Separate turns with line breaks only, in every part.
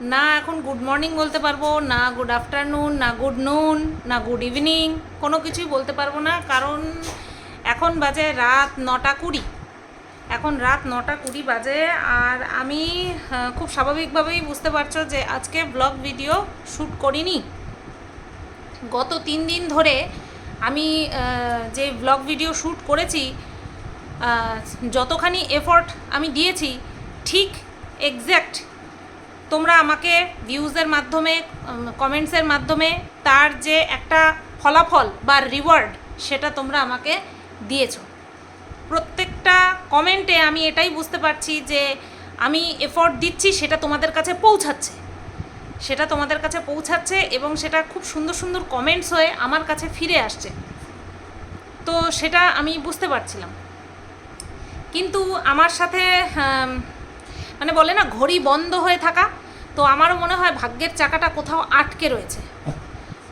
না, এখন good morning বলতে পারব, না গুড আফটারনুন না গুড নুন না গুড ইভিনিং কোনো কিছুই বলতে পারব না, কারণ এখন বাজে রাত নটা কুড়ি। এখন রাত নটা কুড়ি বাজে, আর আমি খুব স্বাভাবিকভাবেই বুঝতে পারছ যে আজকে ব্লগ ভিডিও শ্যুট করিনি। গত তিন দিন ধরে আমি যে ব্লগ ভিডিও শ্যুট করেছি যতখানি এফর্ট আমি দিয়েছি, ঠিক এক্স্যাক্ট তোমরা আমাকে ভিউজের মাধ্যমে কমেন্টসের মাধ্যমে তার যে একটা ফলাফল বা রিওয়ার্ড সেটা তোমরা আমাকে দিয়েছ। প্রত্যেকটা কমেন্টে আমি এটাই বুঝতে পারছি যে আমি এফর্ট দিচ্ছি সেটা তোমাদের কাছে পৌঁছাচ্ছে। সেটা তোমাদের কাছে পৌঁছাচ্ছে এবং সেটা খুব সুন্দর সুন্দর কমেন্টস হয়ে আমার কাছে ফিরে আসছে। তো সেটা আমি বুঝতে পারছিলাম। কিন্তু আমার সাথে মানে বলে না, ঘড়ি বন্ধ হয়ে থাকা। তো আমারও মনে হয় ভাগ্যের চাকাটা কোথাও আটকে রয়েছে।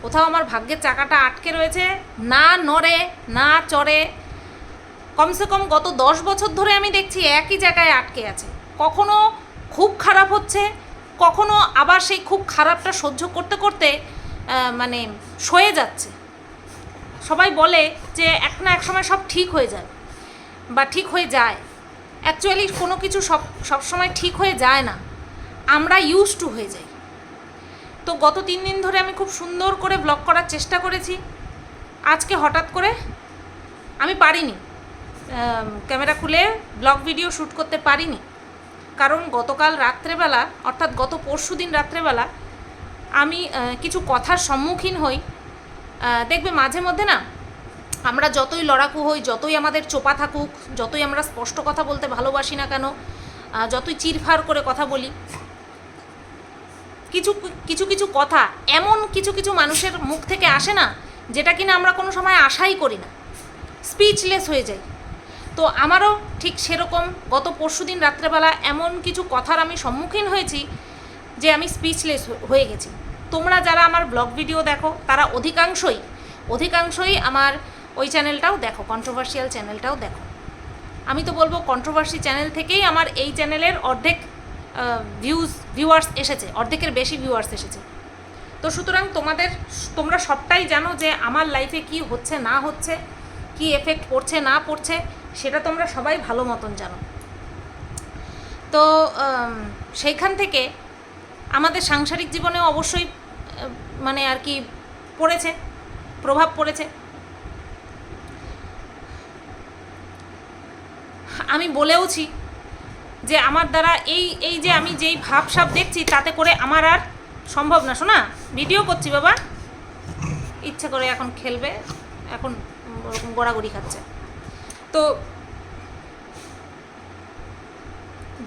কোথাও আমার ভাগ্যের চাকাটা আটকে রয়েছে। না নড়ে, না চড়ে। কমসে কম গত দশ বছর ধরে আমি দেখছি একই জায়গায় আটকে আছে। কখনো খুব খারাপ হচ্ছে, কখনো আবার সেই খুব খারাপটা সহ্য করতে করতে মানে সয়ে যাচ্ছে। সবাই বলে যে এক না এক সময় সব ঠিক হয়ে যায় বা ঠিক হয়ে যায়। অ্যাকচুয়ালি কোনো কিছু সব সবসময় ঠিক হয়ে যায় না। আমরা ইউজ টু হয়ে যাই। তো গত তিন দিন ধরে আমি খুব সুন্দর করে ব্লগ করার চেষ্টা করেছি। আজকে হঠাৎ করে আমি পারিনি। ক্যামেরা খুলে ব্লগ ভিডিও শ্যুট করতে পারিনি। কারণ গতকাল রাত্রেবেলা, অর্থাৎ গত পরশু দিন রাত্রেবেলা আমি কিছু কথার সম্মুখীন হই। দেখবে মাঝে মধ্যে না আমরা যতই লড়াকু হই, যতই আমাদের চোপা থাকুক, যতই আমরা স্পষ্ট কথা বলতে ভালোবাসি না কেন যতই চিরফার করে কথা বলি, কিছু কিছু কিছু কথা এমন কিছু কিছু মানুষের মুখ থেকে আসে না, যেটা কিনা আমরা কোনো সময় আশাই করি না। স্পিচলেস হয়ে যাই। তো আমারও ঠিক সেরকম গত পরশু দিন রাত্রেবেলা এমন কিছু কথার আমি সম্মুখীন হয়েছি, যে আমি স্পিচলেস হয়ে গেছি। তোমরা যারা আমার ব্লগ ভিডিও দেখো, তারা অধিকাংশই অধিকাংশই আমার ওই চ্যানেলটাও দেখো কন্ট্রোভার্সিয়াল চ্যানেলটাও দেখো। আমি তো বলব কন্ট্রোভার্সি চ্যানেল থেকেই আমার এই চ্যানেলের অর্ধেক ভিউজ ভিউয়ার্স এসেছে, অর্ধেকের বেশি ভিউয়ার্স এসেছে। তো সুতরাং তোমাদের, তোমরা সবটাই জানো যে আমার লাইফে কি হচ্ছে, না হচ্ছে, কি এফেক্ট পড়ছে, না পড়ছে, সেটা তোমরা সবাই ভালো মতন জানো। তো সেইখান থেকে আমাদের সাংসারিক জীবনেও অবশ্যই মানে আর কি পড়েছে, প্রভাব পড়েছে। আমি বলেওছি যে আমার দ্বারা এই এই যে আমি যেই ভাব সাপ দেখছি, তাতে করে আমার আর সম্ভব না। শোনা, ভিডিও করছি বাবা। ইচ্ছে করে এখন খেলবে, এখন ওরকম গড়াগড়ি খাচ্ছে। তো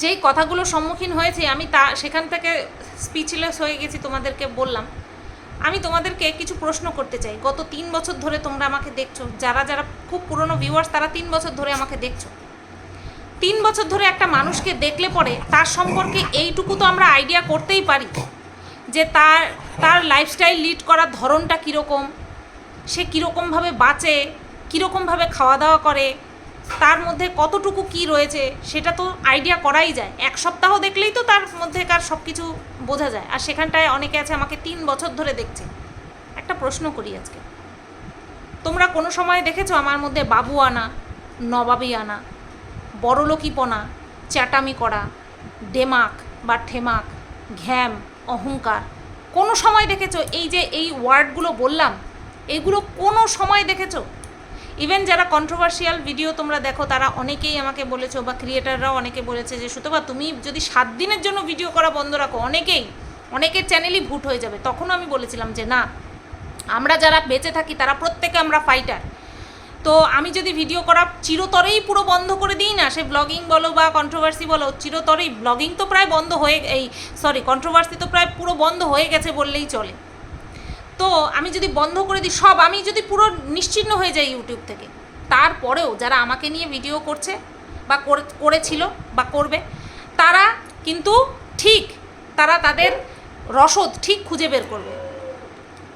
যেই কথাগুলো সম্মুখীন হয়েছে, আমি তা, সেখান থেকে স্পিচলেস হয়ে গেছি তোমাদেরকে বললাম। আমি তোমাদেরকে কিছু প্রশ্ন করতে চাই। গত তিন বছর ধরে তোমরা আমাকে দেখছ। যারা যারা খুব পুরনো ভিউয়ার্স তারা তিন বছর ধরে আমাকে দেখছ। তিন বছর ধরে একটা মানুষকে দেখলে পরে তার সম্পর্কে এইটুকু তো আমরা আইডিয়া করতেই পারি, যে তার তার লাইফস্টাইল লিড করার ধরনটা কীরকম, সে কীরকমভাবে বাঁচে কীরকমভাবে খাওয়া দাওয়া করে, তার মধ্যে কতটুকু কি রয়েছে, সেটা তো আইডিয়া করাই যায়। এক সপ্তাহ দেখলেই তো তার মধ্যেকার সব কিছু বোঝা যায়। আর সেখানটায় অনেকে আছে আমাকে তিন বছর ধরে দেখছে। একটা প্রশ্ন করি আজকে। তোমরা কোনো সময় দেখেছ আমার মধ্যে বাবু আনা, নবাবি আনা বড়লোকিপনা, চ্যাটামি করা, ডেমাক বা ঠেমাক, ঘ্যাম, অহংকার। কোনো সময় দেখেছ এই যে এই ওয়ার্ডগুলো বললাম, এগুলো কোনো সময় দেখেছ? ইভেন যারা কন্ট্রোভার্সিয়াল ভিডিও তোমরা দেখো, তারা অনেকেই আমাকে বলেছ বা ক্রিয়েটাররাও অনেকে বলেছে যে সুতবা তুমি যদি সাত দিনের জন্য ভিডিও করা বন্ধ রাখো, অনেকেই, অনেকের চ্যানেলই ভুট হয়ে যাবে। তখনও আমি বলেছিলাম যে, না, আমরা যারা বেঁচে থাকি, তারা প্রত্যেকে আমরা ফাইটার তো আমি যদি ভিডিও করা চিরতরেই পুরো বন্ধ করে দিই না, সে ব্লগিং বলো বা কন্ট্রোভার্সি বলো, চিরতরেই ব্লগিং তো প্রায় বন্ধ হয়ে এই সরি কন্ট্রোভার্সি তো প্রায় পুরো বন্ধ হয়ে গেছে বললেই চলে। তো আমি যদি বন্ধ করে দিই, সব আমি যদি পুরো নিশ্চিন্ন হয়ে যাই ইউটিউব থেকে, তারপরেও যারা আমাকে নিয়ে ভিডিও করছে বা করে- করেছিল বা করবে, তারা কিন্তু ঠিক, তারা তাদের রসদ ঠিক খুঁজে বের করবে।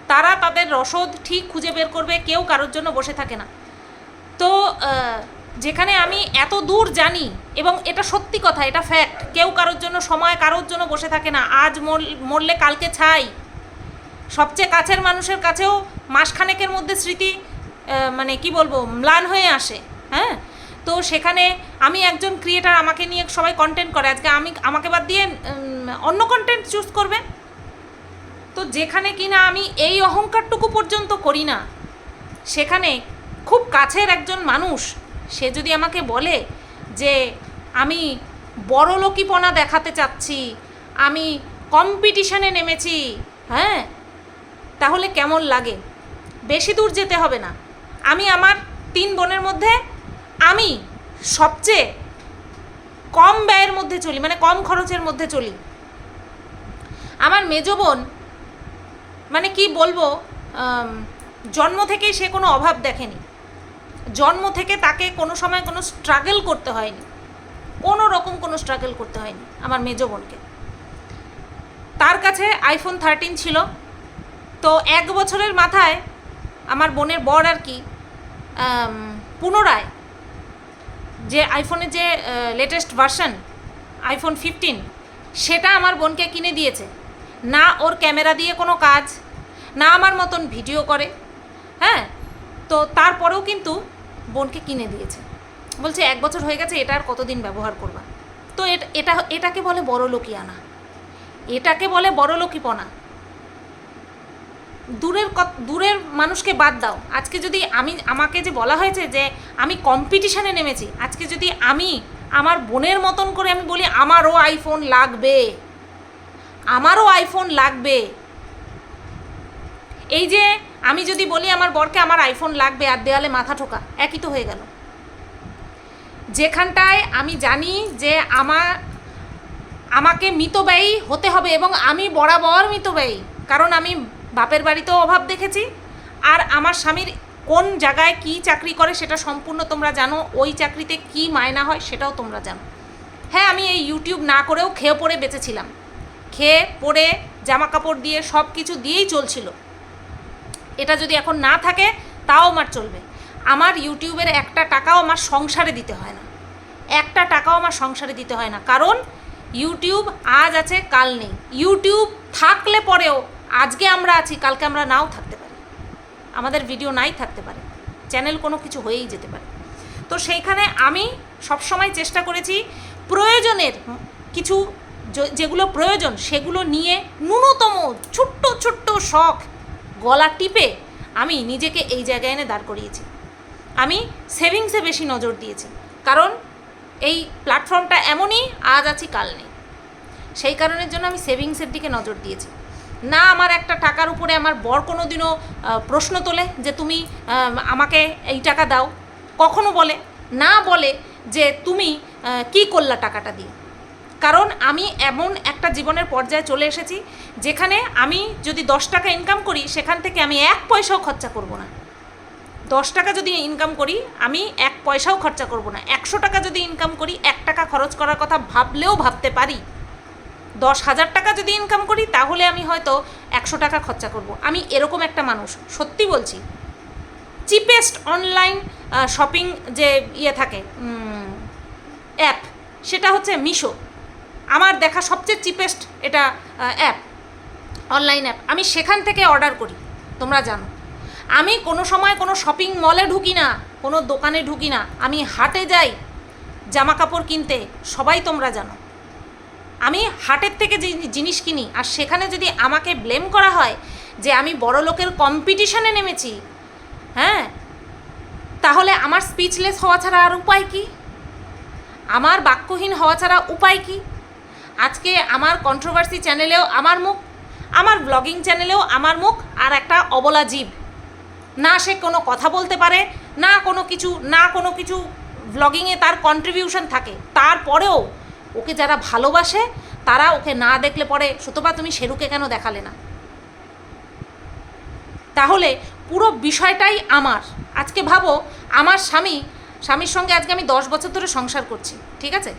তারা তাদের রসদ ঠিক খুঁজে বের করবে, কেউ কারোর জন্য বসে থাকে না। তো যেখানে আমি এত দূর জানি এবং এটা সত্যি কথা, এটা ফ্যাক্ট কেউ কারোর জন্য সময় কারোর জন্য বসে থাকে না। আজ মর- মরলে কালকে ছাই। সবচেয়ে কাছের মানুষের কাছেও মাসখানেকের মধ্যে স্মৃতি মানে কি বলব, ম্লান হয়ে আসে হ্যাঁ? তো সেখানে আমি একজন ক্রিয়েটার আমাকে নিয়ে সবাই কন্টেন্ট করে। আজকে আমি, আমাকে বাদ দিয়ে অন্য কন্টেন্ট চুজ করবে। তো যেখানে কিনা আমি এই অহংকারটুকু পর্যন্ত করি না। সেখানে খুব কাছের একজন মানুষ, সে যদি আমাকে বলে যে, আমি বড় লোকিপনা দেখাতে চাচ্ছি, আমি কম্পিটিশনে নেমেছি হ্যাঁ? তাহলে কেমন লাগে? বেশি দূর যেতে হবে না। আমি আমার তিন বোনের মধ্যে, আমি সবচেয়ে কম ব্যয়ের মধ্যে চলি মানে কম খরচের মধ্যে চলি। আমার মেজ বোন মানে কি বলব জন্ম থেকেই সে কোনো অভাব দেখেনি। জন্ম থেকে তাকে কোনো সময় কোনো স্ট্রাগল করতে হয়নি। কোনো রকম কোনো স্ট্রাগল করতে হয়নি আমার মেজ বোনকে। তার কাছে আইফোন থার্টিন ছিল। তো এক বছরের মাথায় আমার বোনের বর আর কি পুনরায় যে আইফোনের যে লেটেস্ট ভার্সন আইফোন ফিফটিন সেটা আমার বোনকে কিনে দিয়েছে। না ওর ক্যামেরা দিয়ে কোনো কাজ, না আমার মতন ভিডিও করে। হ্যাঁ? তো তারপরেও কিন্তু বোনকে কিনে দিয়েছে। বলছে, এক বছর হয়ে গেছে, এটা আর কতদিন ব্যবহার করবা? তো এটা এটা, এটাকে বলে বড় লোকিয়ানা এটাকে বলে বড় লোকিপনা দূরের দূরের মানুষকে বাদ দাও। আজকে যদি আমি, আমাকে যে বলা হয়েছে যে আমি কম্পিটিশানে নেমেছি, আজকে যদি আমি আমার বোনের মতন করে আমি বলি, আমারও আইফোন লাগবে। আমারও আইফোন লাগবে। এই যে আমি যদি বলি আমার বরকে আমার আইফোন লাগবে, আর দেওয়ালে মাথা ঠোকা, একই তো হয়ে গেল। যেখানটায় আমি জানি যে আমার আমাকে মিতব্যয়ী হতে হবে এবং আমি বরাবর মিতব্যয়ী, কারণ আমি বাপের বাড়িতেও অভাব দেখেছি, আর আমার স্বামীর কোন জায়গায় কি চাকরি করে সেটা সম্পূর্ণ তোমরা জানো, ওই চাকরিতে কি মায়না হয় সেটাও তোমরা জানো। হ্যাঁ আমি এই ইউটিউব না করেও খেয়ে পড়ে বেঁচেছিলাম। খেয়ে পড়ে জামা কাপড় দিয়ে সব কিছু দিয়েই চলছিল। এটা যদি এখন না থাকে, তাও আমার চলবে। আমার ইউটিউবের একটা টাকাও আমার সংসারে দিতে হয় না। একটা টাকাও আমার সংসারে দিতে হয় না। কারণ ইউটিউব আজ আছে, কাল নেই। ইউটিউব থাকলে পরেও আজকে আমরা আছি, কালকে আমরা নাও থাকতে পারি। আমাদের ভিডিও নাই থাকতে পারে। চ্যানেল কোনো কিছু হয়েই যেতে পারে। তো সেইখানে আমি সবসময় চেষ্টা করেছি প্রয়োজনের কিছু যেগুলো প্রয়োজন, সেগুলো নিয়ে ন্যূনতম ছোট্ট ছোট্ট শখ গলা টিপে আমি নিজেকে এই জায়গায় এনে দাঁড় করিয়েছি। আমি সেভিংসে বেশি নজর দিয়েছি, কারণ এই প্ল্যাটফর্মটা এমনই আজ আছি, কাল নেই। সেই কারণের জন্য আমি সেভিংসের দিকে নজর দিয়েছি। না আমার একটা টাকার উপরে আমার বর কোনো দিনও প্রশ্ন তোলে যে তুমি আমাকে এই টাকা দাও। কখনো বলে, না বলে যে তুমি কি করলা টাকাটা দিয়ে? কারণ আমি এমন একটা জীবনের পর্যায়ে চলে এসেছি যেখানে আমি যদি দশ টাকা ইনকাম করি, সেখান থেকে আমি এক পয়সাও খরচা করব না। দশ টাকা যদি ইনকাম করি, আমি এক পয়সাও খরচা করব না। একশো টাকা যদি ইনকাম করি, এক টাকা খরচ করার কথা ভাবলেও ভাবতে পারি। দশ হাজার টাকা যদি ইনকাম করি, তাহলে আমি হয়তো একশো টাকা খরচা করব। আমি এরকম একটা মানুষ, সত্যি বলছি। চিপেস্ট অনলাইন শপিং যে ইয়ে থাকে অ্যাপ সেটা হচ্ছে মিশো। আমার দেখা সবচেয়ে চিপেস্ট এটা অ্যাপ অনলাইন অ্যাপ আমি সেখান থেকে অর্ডার করি, তোমরা জানো। আমি কোনো সময় কোনো শপিং মলে ঢুকি না, কোনো দোকানে ঢুকি না। আমি হাটে যাই জামা কাপড় কিনতে, সবাই তোমরা জানো। আমি হাটের থেকে যে জিনিস কিনি, আর সেখানে যদি আমাকে ব্লেম করা হয় যে আমি বড় লোকের কম্পিটিশনে নেমেছি হ্যাঁ? তাহলে আমার স্পিচলেস হওয়া ছাড়া আর উপায় কি? আমার বাক্যহীন হওয়া ছাড়া উপায় কি? আজকে আমার কন্ট্রোভার্সি চ্যানেলেও আমার মুখ, আমার ব্লগিং চ্যানেলেও আমার মুখ আর একটা অবলা জীব। না সে কোনো কথা বলতে পারে, না কোনো কিছু, না কোনো কিছু ব্লগিংয়ে তার কন্ট্রিবিউশন থাকে। তারপরেও ওকে যারা ভালোবাসে, তারা ওকে না দেখলে পরে, সুতপা, তুমি শেরুকে কেন দেখালে না? তাহলে পুরো বিষয়টাই আমার। আজকে ভাবো, আমার স্বামী, স্বামীর সঙ্গে আজকে আমি দশ বছর ধরে সংসার করছি, ঠিক আছে?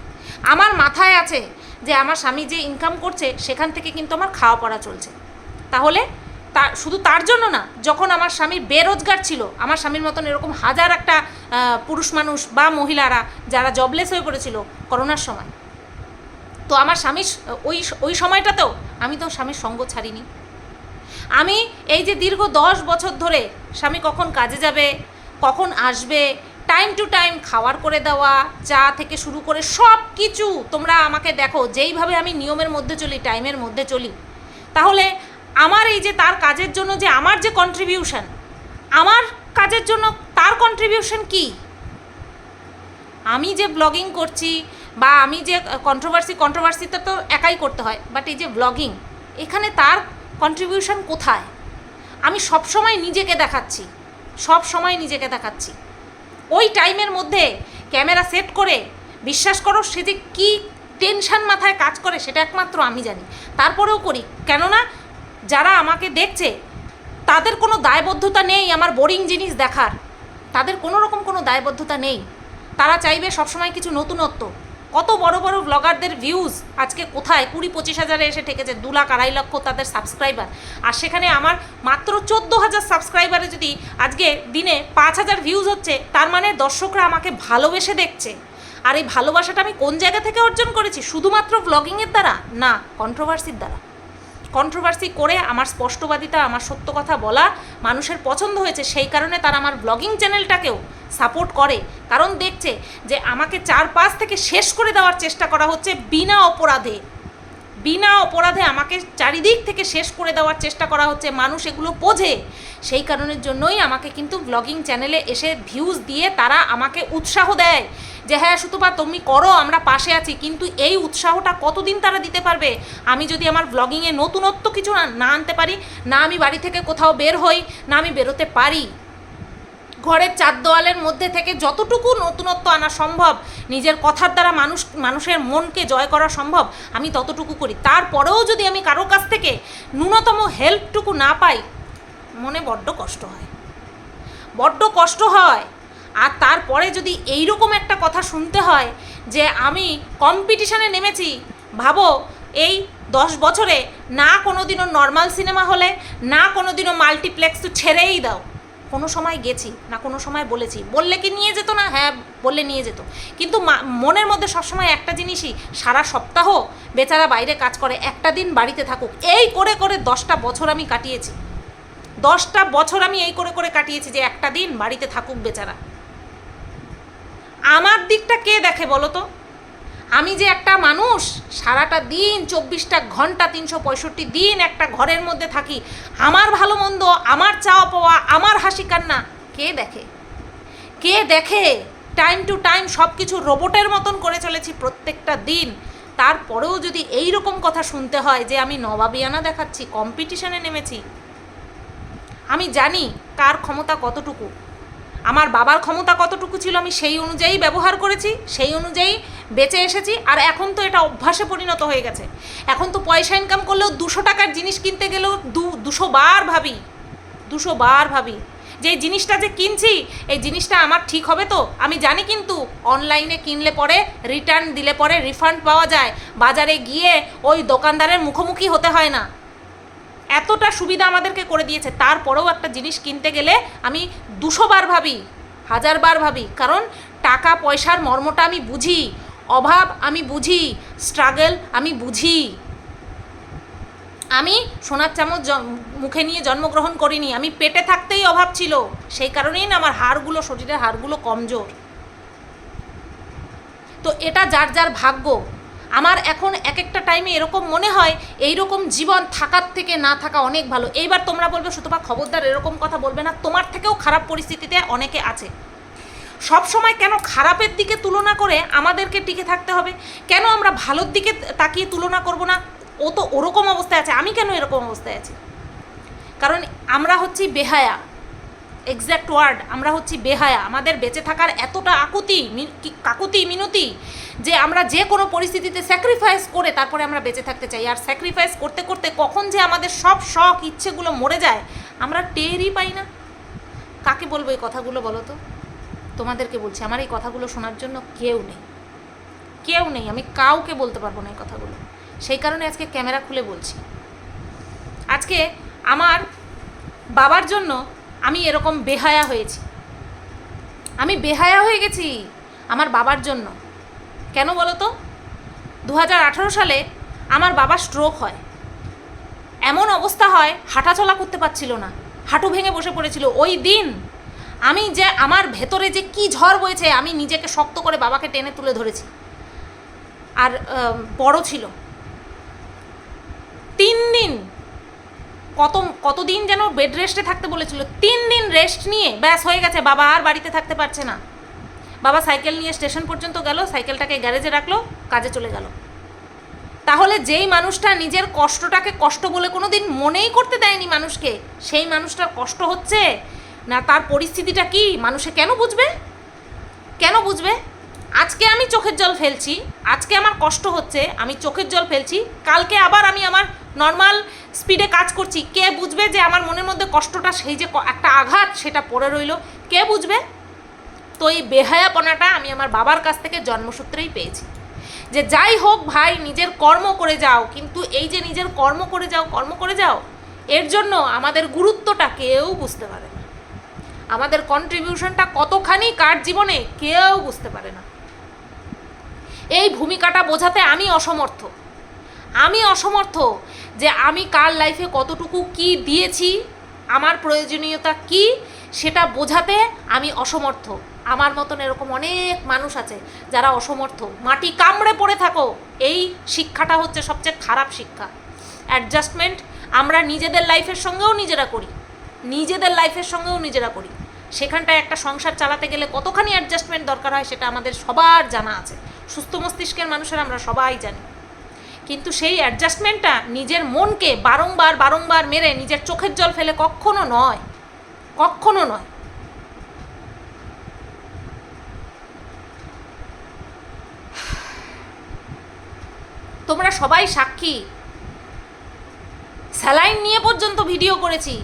আমার মাথায় আছে যে আমার স্বামী যে ইনকাম করছে, সেখান থেকে কিন্তু আমার খাওয়া পড়া চলছে। তাহলে তা, শুধু তার জন্য না, যখন আমার স্বামী বেরোজগার ছিল, আমার স্বামীর মতন এরকম হাজার একটা পুরুষ মানুষ বা মহিলারা যারা জবলেস হয়ে পড়েছিল করোনার সময়। তো আমার স্বামীর, ওই ওই সময়টাতেও আমি তো স্বামীর সঙ্গ ছাড়িনি। আমি এই যে দীর্ঘ দশ বছর ধরে স্বামী কখন কাজে যাবে, কখন আসবে টাইম টু টাইম খাওয়ার করে দেওয়া, চা থেকে শুরু করে সব কিছু তোমরা আমাকে দেখো, যেইভাবে আমি নিয়মের মধ্যে চলি টাইমের মধ্যে চলি। তাহলে আমার এই যে তার কাজের জন্য যে আমার যে কন্ট্রিবিউশন আমার কাজের জন্য তার কন্ট্রিবিউশন কি? আমি যে ব্লগিং করছি বা আমি যে কন্ট্রোভার্সি কন্ট্রোভার্সিটা তো একাই করতে হয় বাট এই যে ব্লগিং এখানে তার কন্ট্রিবিউশন কোথায়? আমি সব সময় নিজেকে দেখাচ্ছি সব সময় নিজেকে দেখাচ্ছি। ওই টাইমের মধ্যে ক্যামেরা সেট করে বিশ্বাস করো সে যে কী টেনশান মাথায় কাজ করে সেটা একমাত্র আমি জানি। তারপরেও করি। কেননা যারা আমাকে দেখছে, তাদের কোনো দায়বদ্ধতা নেই আমার বোরিং জিনিস দেখার। তাদের কোনো রকম কোনো দায়বদ্ধতা নেই। তারা চাইবে সবসময় কিছু নতুনত্ব। কত বড় বড় ব্লগারদের ভিউজ আজকে কোথায়? কুড়ি পঁচিশ হাজারে এসে ঠেকেছে, দু লাখ আড়াই লক্ষ তাদের সাবস্ক্রাইবার আর সেখানে আমার মাত্র চোদ্দ হাজার সাবস্ক্রাইবারে যদি আজকে দিনে পাঁচ হাজার ভিউজ হচ্ছে, তার মানে দর্শকরা আমাকে ভালোবেসে দেখছে। আর এই ভালোবাসাটা আমি কোন জায়গা থেকে অর্জন করেছি? শুধুমাত্র ব্লগিংয়ের দ্বারা? না কন্ট্রোভার্সির দ্বারা। কন্ট্রোভার্সি করে আমার স্পষ্টবাদিতা, আমার সত্য কথা বলা মানুষের পছন্দ হয়েছে, সেই কারণে তারা আমার ব্লগিং চ্যানেলটাকেও সাপোর্ট করে। কারণ দেখছে যে আমাকে চার পাঁচ থেকে শেষ করে দেওয়ার চেষ্টা করা হচ্ছে বিনা অপরাধে। বিনা অপরাধে আমাকে চারিদিক থেকে শেষ করে দেওয়ার চেষ্টা করা হচ্ছে, মানুষ এগুলো বোঝে। সেই কারণের জন্যই আমাকে কিন্তু ব্লগিং চ্যানেলে এসে ভিউজ দিয়ে তারা আমাকে উৎসাহ দেয় যে হ্যাঁ সুতপা, তুমি করো, আমরা পাশে আছি। কিন্তু এই উৎসাহটা কতদিন তারা দিতে পারবে? আমি যদি আমার ব্লগিংয়ে নতুনত্ব কিছু না আনতে পারি, না আমি বাড়ি থেকে কোথাও বের হই, না আমি বেরোতে পারি। ঘরের চার দেওয়ালের মধ্যে থেকে যতটুকু নতুনত্ব আনা সম্ভব, নিজের কথার দ্বারা মানুষ, মানুষের মনকে জয় করা সম্ভব, আমি ততটুকু করি। তারপরেও যদি আমি কারও কাছ থেকে ন্যূনতম হেল্পটুকু না পাই, মনে বড্ড কষ্ট হয়। বড্ড কষ্ট হয়। আর তারপরে যদি এইরকম একটা কথা শুনতে হয় যে আমি কম্পিটিশানে নেমেছি, ভাবো এই দশ বছরে না কোনো দিনও নর্মাল সিনেমা হলে, না কোনো দিনও মাল্টিপ্লেক্স তো ছেড়েই দাও। কোনো সময় গেছি, না কোনো সময় বলেছি। বললে কি নিয়ে যেত না? হ্যাঁ বললে নিয়ে যেত। কিন্তু মনের মধ্যে সবসময় একটা জিনিসই, সারা সপ্তাহ বেচারা বাইরে কাজ করে, একটা দিন বাড়িতে থাকুক। এই করে করে দশটা বছর আমি কাটিয়েছি। দশটা বছর আমি এই করে করে কাটিয়েছি যে একটা দিন বাড়িতে থাকুক বেচারা। আমার দিকটা কে দেখে বলো তো? আমি যে একটা মানুষ, সারাটা দিন, চব্বিশটা ঘণ্টা, তিনশো পঁয়ষট্টি দিন একটা ঘরের মধ্যে থাকি। আমার ভালো মন্দ, আমার চাওয়া পাওয়া, আমার হাসি কান্না, কে দেখে? কে দেখে? টাইম টু টাইম সব কিছু রোবটের মতন করে চলেছি প্রত্যেকটা দিন। তারপরেও যদি এই রকম কথা শুনতে হয় যে আমি নবাবিয়ানা দেখাচ্ছি কম্পিটিশনে নেমেছি, আমি জানি কার ক্ষমতা কতটুকু। আমার বাবার ক্ষমতা কতটুকু ছিল আমি সেই অনুযায়ী ব্যবহার করেছি, সেই অনুযায়ী বেঁচে এসেছি আর এখন তো এটা অভ্যাসে পরিণত হয়ে গেছে। এখন তো পয়সা ইনকাম করলেও দুশো টাকার জিনিস কিনতে গেলেও দু, দুশো বার ভাবি, দুশো বার ভাবি। যে জিনিসটা যে কিনছি, এই জিনিসটা আমার ঠিক হবে তো? আমি জানি কিন্তু অনলাইনে কিনলে পরে রিটার্ন দিলে পরে রিফান্ড পাওয়া যায়। বাজারে গিয়ে ওই দোকানদারের মুখোমুখি হতে হয় না। এতটা সুবিধা আমাদেরকে করে দিয়েছে। তারপরেও একটা জিনিস কিনতে গেলে আমি দুশো বার ভাবি, হাজার বার ভাবি। কারণ টাকা পয়সার মর্মটা আমি বুঝি। অভাব আমি বুঝি স্ট্রাগল আমি বুঝি। আমি সোনার চামচ মুখে নিয়ে জন্মগ্রহণ করিনি, আমি পেটে থাকতেই অভাব ছিল, সেই কারণেই না আমার হাড়গুলো, শরীরের হাড়গুলো কমজোর। তো এটা যার যার ভাগ্য। আমার এখন এক একটা টাইমে এরকম মনে হয় এই রকম জীবন থাকার থেকে না থাকা অনেক ভালো। এইবার তোমরা বলবে, সুতপা খবরদার এরকম কথা বলবে না, তোমার থেকেও খারাপ পরিস্থিতিতে অনেকে আছে। সব সময় কেন খারাপের দিকে তুলনা করে আমাদেরকে টিকে থাকতে হবে? কেন আমরা ভালোর দিকে তাকিয়ে তুলনা করব না? ও তো ওরকম অবস্থায় আছে, আমি কেন এরকম অবস্থায় আছি? কারণ আমরা হচ্ছি বেহায়া এক্স্যাক্ট ওয়ার্ড আমরা হচ্ছি বেহায়া, আমাদের বেঁচে থাকার এতটা আকুতি কাকুতি, মিনতি, যে আমরা যে কোনো পরিস্থিতিতে স্যাক্রিফাইস করে তারপরে আমরা বেঁচে থাকতে চাই। আর স্যাক্রিফাইস করতে করতে কখন যে আমাদের সব শখ, ইচ্ছেগুলো মরে যায়, আমরা টেরই পাই না। কাকে বলব এই কথাগুলো বলো তো? তোমাদেরকে বলছি, আমার এই কথাগুলো শোনার জন্য কেউ নেই। কেউ নেই, আমি কাউকে বলতে পারব না এই কথাগুলো। সেই কারণে আজকে ক্যামেরা খুলে বলছি। আজকে আমার বাবার জন্য আমি এরকম বেহায়া হয়েছি। আমি বেহায়া হয়ে গেছি আমার বাবার জন্য। কেন বলো তো দু হাজার আঠেরো সালে আমার বাবা স্ট্রোক হয়। এমন অবস্থা হয়, হাঁটাচলা করতে পারছিল না। হাঁটু ভেঙে বসে পড়েছিল। ওই দিন আমি যে আমার ভেতরে যে কি ঝড় বয়েছে আমি নিজেকে শক্ত করে বাবাকে টেনে তুলে ধরেছি। আর বড় ছিল। তিন দিন, কত, কতদিন যেন বেড রেস্টে থাকতে বলেছিল। তিন দিন রেস্ট নিয়ে ব্যাস হয়ে গেছে, বাবা আর বাড়িতে থাকতে পারছে না। বাবা সাইকেল নিয়ে স্টেশন পর্যন্ত গেল, সাইকেলটাকে গ্যারেজে রাখল, কাজে চলে গেল। তাহলে যেই মানুষটা নিজের কষ্টটাকে কষ্ট বলে কোনো দিন মনেই করতে দেয়নি মানুষকে, সেই মানুষটার কষ্ট হচ্ছে না তার পরিস্থিতিটা কি? মানুষে কেন বুঝবে? কেন বুঝবে? আজকে আমি চোখের জল ফেলছি, আজকে আমার কষ্ট হচ্ছে, আমি চোখের জল ফেলছি, কালকে আবার আমি আমার নর্মাল স্পিডে কাজ করছি। কে বুঝবে যে আমার মনের মধ্যে কষ্টটা, সেই যে একটা আঘাত, সেটা পড়ে রইল? কে বুঝবে? তো এই বেহায়াপনাটা আমি আমার বাবার কাছ থেকে জন্মসূত্রেই পেয়েছি। যে যাই হোক ভাই, নিজের কর্ম করে যাও, কিন্তু এই যে নিজের কর্ম করে যাও, কর্ম করে যাও, এর জন্য আমাদের গুরুত্বটা কেউ বুঝতে পারে আমাদের কন্ট্রিবিউশনটা কতখানি কার জীবনে কেউ বুঝতে পারে না। এই ভূমিকাটা বোঝাতে আমি অসমর্থ। আমি অসমর্থ যে আমি কার লাইফে কতটুকু কি দিয়েছি, আমার প্রয়োজনীয়তা কি, সেটা বোঝাতে আমি অসমর্থ। আমার মতন এরকম অনেক মানুষ আছে যারা অসমর্থ। মাটি কামড়ে পড়ে থাকো, এই শিক্ষাটা হচ্ছে সবচেয়ে খারাপ শিক্ষা। অ্যাডজাস্টমেন্ট আমরা নিজেদের লাইফের সঙ্গেও নিজেরা করি। নিজেদের লাইফের সঙ্গেও নিজেরা করি। সেখানটায় একটা সংসার চালাতে গেলে কতখানি অ্যাডজাস্টমেন্ট দরকার হয় সেটা আমাদের সবার জানা আছে। সুস্থ মস্তিষ্কের মানুষের আমরা সবাই জানি। কিন্তু সেই অ্যাডজাস্টমেন্টটা নিজের মনকে বারংবার বারংবার মেরে নিজের চোখের জল ফেলে কখনো নয়। কখনো নয়। তোমরা সবাই সাক্ষী। স্যালাইন নিয়ে পর্যন্ত ভিডিও করেছি।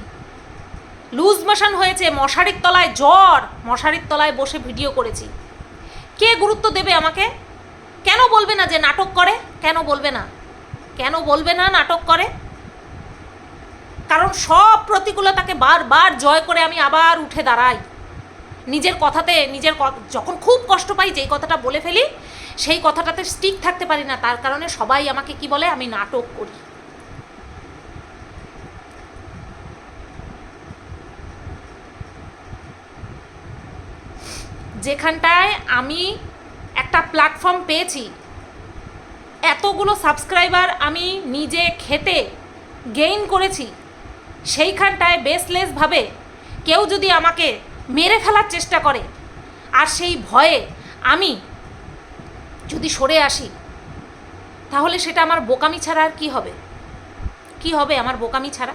লুজ মোশন হয়েছে, মশারির তলায় জ্বর, মশারির তলায় বসে ভিডিও করেছি। কে গুরুত্ব দেবে আমাকে? কেন বলবে না যে নাটক করে? কেন বলবে না? কেন বলবে না নাটক করে? কারণ সব প্রতিকূলতাকে বারবার জয় করে আমি আবার উঠে দাঁড়াই। নিজের কথাতে, নিজের যখন খুব কষ্ট পাই, যেই কথাটা বলে ফেলি, সেই কথাটাতে স্টিক থাকতে পারি না। তার কারণে সবাই আমাকে কি বলে? আমি নাটক করি। যেখানটায় আমি একটা প্ল্যাটফর্ম পেয়েছি। এতগুলো সাবস্ক্রাইবার আমি নিজে খেতে গেইন করেছি। সেইখানটায় বেসলেসভাবে কেউ যদি আমাকে মেরে ফেলার চেষ্টা করে, আর সেই ভয়ে আমি যদি সরে আসি, তাহলে সেটা আমার বোকামি ছাড়া আর কী হবে? কি হবে আমার বোকামি ছাড়া?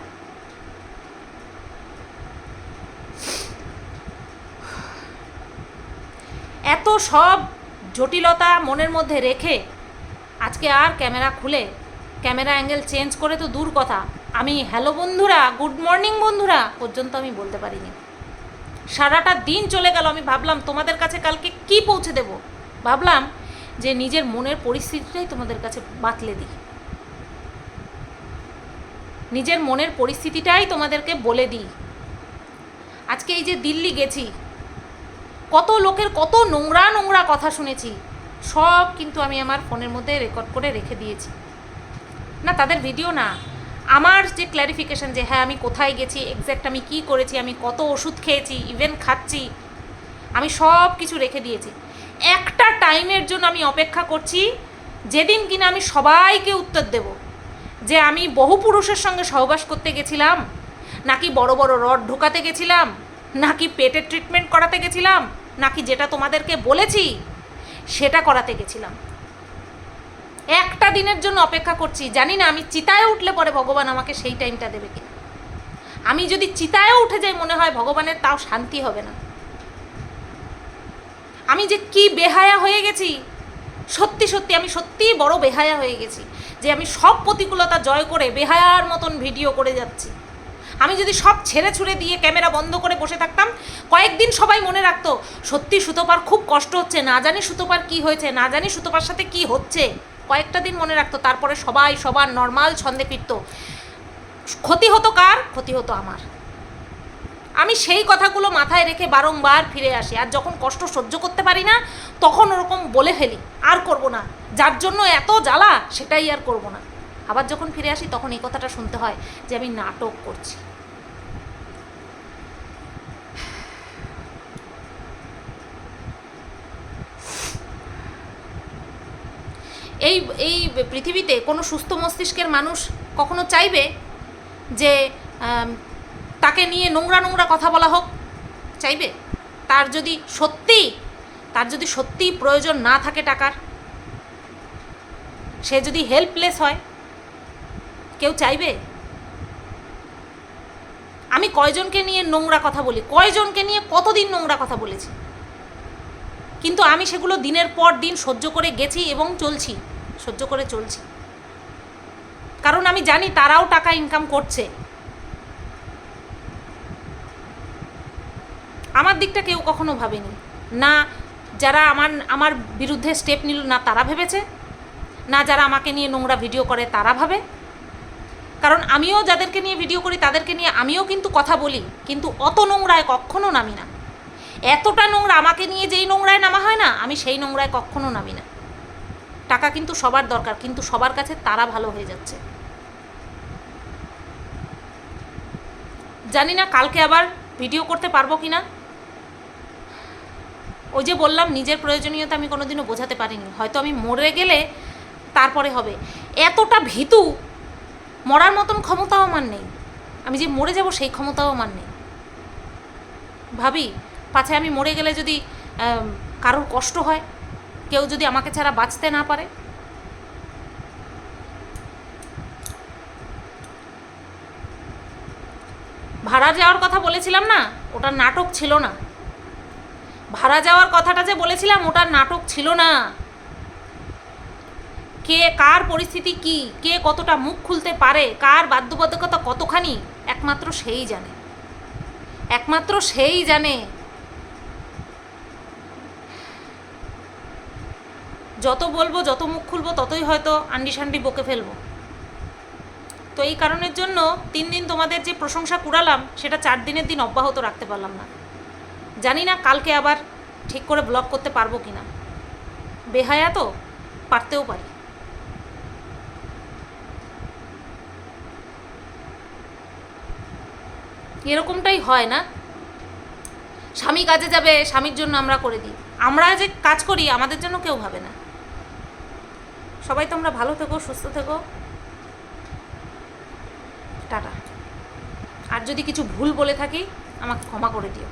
এত সব জটিলতা মনের মধ্যে রেখে আজকে আর ক্যামেরা খুলে, ক্যামেরা অ্যাঙ্গেল চেঞ্জ করে তো দূর কথা। আমি হ্যালো বন্ধুরা, গুড মর্নিং বন্ধুরা পর্যন্ত আমি বলতে পারিনি। সারাটা দিন চলে গেল, আমি ভাবলাম তোমাদের কাছে কালকে কি পৌঁছে দেব? ভাবলাম যে নিজের মনের পরিস্থিতিটাই তোমাদের কাছে বাতলে দিই। নিজের মনের পরিস্থিতিটাই তোমাদেরকে বলে দিই। আজকে এই যে দিল্লি গেছি কত লোকের কত নোংরা নোংরা কথা শুনেছি। সব কিন্তু আমি আমার ফোনের মধ্যে রেকর্ড করে রেখে দিয়েছি। না, তাদের ভিডিও না। আমার যে ক্ল্যারিফিকেশন যে হ্যাঁ আমি কোথায় গেছি এক্স্যাক্ট আমি কি করেছি, আমি কত ওষুধ খেয়েছি ইভেন খাচ্ছি, আমি সব কিছু রেখে দিয়েছি। একটা টাইমের জন্য আমি অপেক্ষা করছি, যেদিন কিনা আমি সবাইকে উত্তর দেব, যে আমি বহু পুরুষের সঙ্গে সহবাস করতে গেছিলাম, নাকি বড় বড় রড ঢোকাতে গেছিলাম নাকি পেটের ট্রিটমেন্ট করাতে গেছিলাম? নাকি যেটা তোমাদেরকে বলেছি, সেটা করাতে গেছিলাম। একটা দিনের জন্য অপেক্ষা করছি, জানি না আমি চিতায় উঠলে পরে ভগবান আমাকে সেই টাইমটা দেবে কিনা। আমি যদি চিতায়ও উঠে যাই মনে হয় ভগবানের, তাও শান্তি হবে না। আমি যে কি বেহায়া হয়ে গেছি, সত্যি সত্যি আমি সত্যিই বড় বেহায়া হয়ে গেছি, যে আমি সব প্রতিকূলতা জয় করে বেহায়ার মতন ভিডিও করে যাচ্ছি। আমি যদি সব ছেড়ে ছুড়ে দিয়ে ক্যামেরা বন্ধ করে বসে থাকতাম, কয়েকদিন সবাই মনে রাখতো, সত্যি সুতোপার খুব কষ্ট হচ্ছে, না জানি সুতোপার কি হয়েছে, না জানি সুতোপার সাথে কি হচ্ছে। কয়েকটা দিন মনে রাখতো, তারপরে সবাই সবার নর্মাল ছন্দে ফিরত। ক্ষতি হতো কার? ক্ষতি হতো আমার। আমি সেই কথাগুলো মাথায় রেখে বারংবার ফিরে আসি, আর যখন কষ্ট সহ্য করতে পারি না, তখন ওরকম বলে ফেলি, আর করব না। যার জন্য এত জ্বালা, সেটাই আর করব না। আবার যখন ফিরে আসি, তখন এই কথাটা শুনতে হয় যে আমি নাটক করছি। এই এই পৃথিবীতে কোনো সুস্থ মস্তিষ্কের মানুষ কখনো চাইবে যে তাকে নিয়ে নোংরা নোংরা কথা বলা হোক? চাইবে? তার যদি সত্যি, তার যদি সত্যি প্রয়োজন না থাকে টাকার, সে যদি হেল্পলেস হয় কেউ চাইবে? আমি কয়জনকে নিয়ে নোংরা কথা বলি? কয়জনকে নিয়ে কতদিন নোংরা কথা বলেছি? কিন্তু আমি সেগুলো দিনের পর দিন সহ্য করে গেছি এবং চলছি, সহ্য করে চলছি। কারণ আমি জানি তারাও টাকা ইনকাম করছে। আমার দিকটা কেউ কখনো ভাবেনি। না যারা আমার আমার বিরুদ্ধে স্টেপ নিল, না তারা ভেবেছে। না যারা আমাকে নিয়ে নোংরা ভিডিও করে, তারা ভাবে। কারণ আমিও যাদেরকে নিয়ে ভিডিও করি, তাদেরকে নিয়ে আমিও কিন্তু কথা বলি, কিন্তু অত নোংরায় কখনো নামি না। এতটা নোংরা আমাকে নিয়ে যেই নোংরায় নামা হয় না, আমি সেই নোংরায় কখনো নামি না। টাকা কিন্তু সবার দরকার, কিন্তু সবার কাছে তারা ভালো হয়ে যাচ্ছে। জানি না কালকে আবার ভিডিও করতে পারব কি না ওই যে বললাম, নিজের প্রয়োজনীয়তা আমি কোনোদিনও বোঝাতে পারিনি। হয়তো আমি মরে গেলে তারপরে হবে। এতটা ভীতু মরার মতন ক্ষমতাও আমার নেই। আমি যে মরে যাব সেই ক্ষমতাও আমার নেই। ভাবি, পাছে আমি মরে গেলে যদি কারোর কষ্ট হয়, কেউ যদি আমাকে ছাড়া বাঁচতে না পারে। ভাড়া যাওয়ার কথা বলেছিলাম না, ওটা নাটক ছিল না। ভাড়া যাওয়ার কথাটা যে বলেছিলাম ওটা নাটক ছিল না। কে কার পরিস্থিতি কি, কে কতটা মুখ খুলতে পারে, কার বাধ্যবাধকতা কতখানি, একমাত্র সেই জানে। একমাত্র সেই জানে। যত বলব, যত মুখ খুলবো, ততই হয়তো আন্ডি সান্ডি বকে ফেলব। তো এই কারণের জন্য তিন দিন তোমাদের যে প্রশংসা কুড়ালাম, সেটা চার দিনের দিন অব্যাহত রাখতে পারলাম না। জানি না কালকে আবার ঠিক করে ব্লগ করতে পারব কি না বেহায়া তো, পারতেও পারি। এরকমটাই হয় না। স্বামী কাজে যাবে, স্বামীর জন্য আমরা করে দিই। আমরা যে কাজ করি, আমাদের জন্য কেউ ভাবে না। সবাই তোমরা ভালো থেকো, সুস্থ থেকো। টাটা। আর যদি কিছু ভুল বলে থাকি, আমাকে ক্ষমা করে দিও।